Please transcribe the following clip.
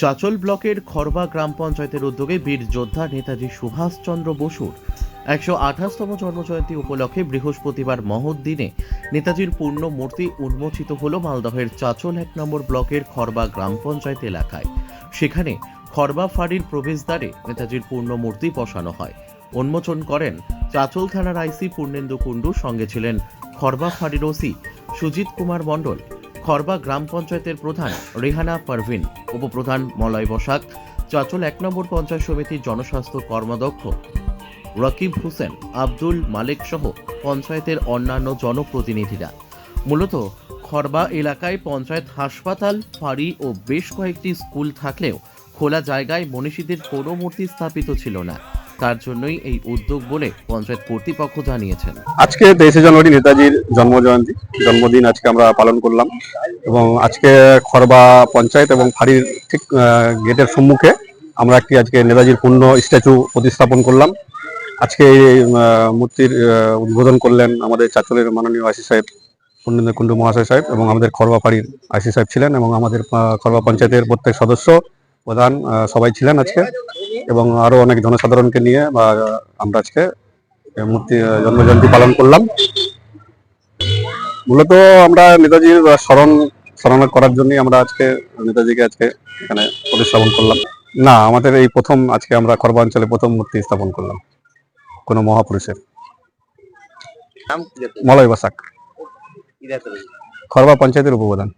চাচল ব্লকের খরবা গ্রাম পঞ্চায়েতের উদ্যোগে বীর যোদ্ধা নেতাজি সুভাষচন্দ্র বসুর একশো আঠাশতম জন্মজয়ন্তী উপলক্ষে বৃহস্পতিবার মহৎ দিনে নেতাজির পূর্ণ মূর্তি উন্মোচিত হল মালদহের চাচল এক নম্বর ব্লকের খরবা গ্রাম পঞ্চায়েত এলাকায়। সেখানে খরবা ফাঁড়ির প্রবেশদ্বারে নেতাজির পূর্ণ মূর্তি বসানো হয়। উন্মোচন করেন চাচল থানার আইসি পূর্ণেন্দু কুণ্ডু, সঙ্গে ছিলেন খরবা ফাঁড়ির ওসি সুজিত কুমার মণ্ডল। খরবা গ্রাম পঞ্চায়েতের প্রধান রেহানা পারভিন, উপপ্রধান মলয় বসাক, চাচল এক নম্বর পঞ্চায়েত সমিতির জনস্বাস্থ্য কর্মাধ্যক্ষ রকিব হোসেন, আব্দুল মালিক সহ পঞ্চায়েতের অন্যান্য জনপ্রতিনিধিরা। মূলত খরবা এলাকায় পঞ্চায়েত হাসপাতাল, ফাঁড়ি ও বেশ কয়েকটি স্কুল থাকলেও খোলা জায়গায় মনীষীদের কোনো মূর্তি স্থাপিত ছিল না। তার জন্যই এই উদ্যোগ বলে পঞ্চায়েত কর্তৃপক্ষ জানিয়েছেন। আজকে তেইশে জানুয়ারি নেতাজির জন্ম জয়ন্তী জন্মদিন আজকে আমরা পালন করলাম এবং আজকে খরবা পঞ্চায়েত এবং ফাঁড়ির ঠিক গেটের সম্মুখে আমরা একটি আজকে নেতাজির পূর্ণ স্ট্যাচু প্রতিস্থাপন করলাম। আজকে এই মূর্তির উদ্বোধন করলেন আমাদের চাচলের মাননীয় আইসি সাহেব, পূর্ণেন্দ্র কুণ্ডু মহাশয় সাহেব এবং আমাদের খরবা ফাঁড়ির আইসি সাহেব ছিলেন এবং আমাদের খরবা পঞ্চায়েতের প্রত্যেক সদস্য প্রধান সবাই ছিলেন আজকে। এবং আরও অনেক জনসাধারণকে নিয়ে বা আমরা আজকে মূর্তি জন্মজয়ন্তী পালন করলাম। মূলত আমরা নেতাজির স্মরণ স্মরণ করার জন্যই আমরা আজকে নেতাজিকে আজকে এখানে প্রতিস্থাপন করলাম। না আমাদের এই প্রথম আজকে আমরা খরবা অঞ্চলে প্রথম মূর্তি স্থাপন করলাম কোনো মহাপুরুষের। মলয় বাসাক। খরবা পঞ্চায়েতের উপপ্রধান।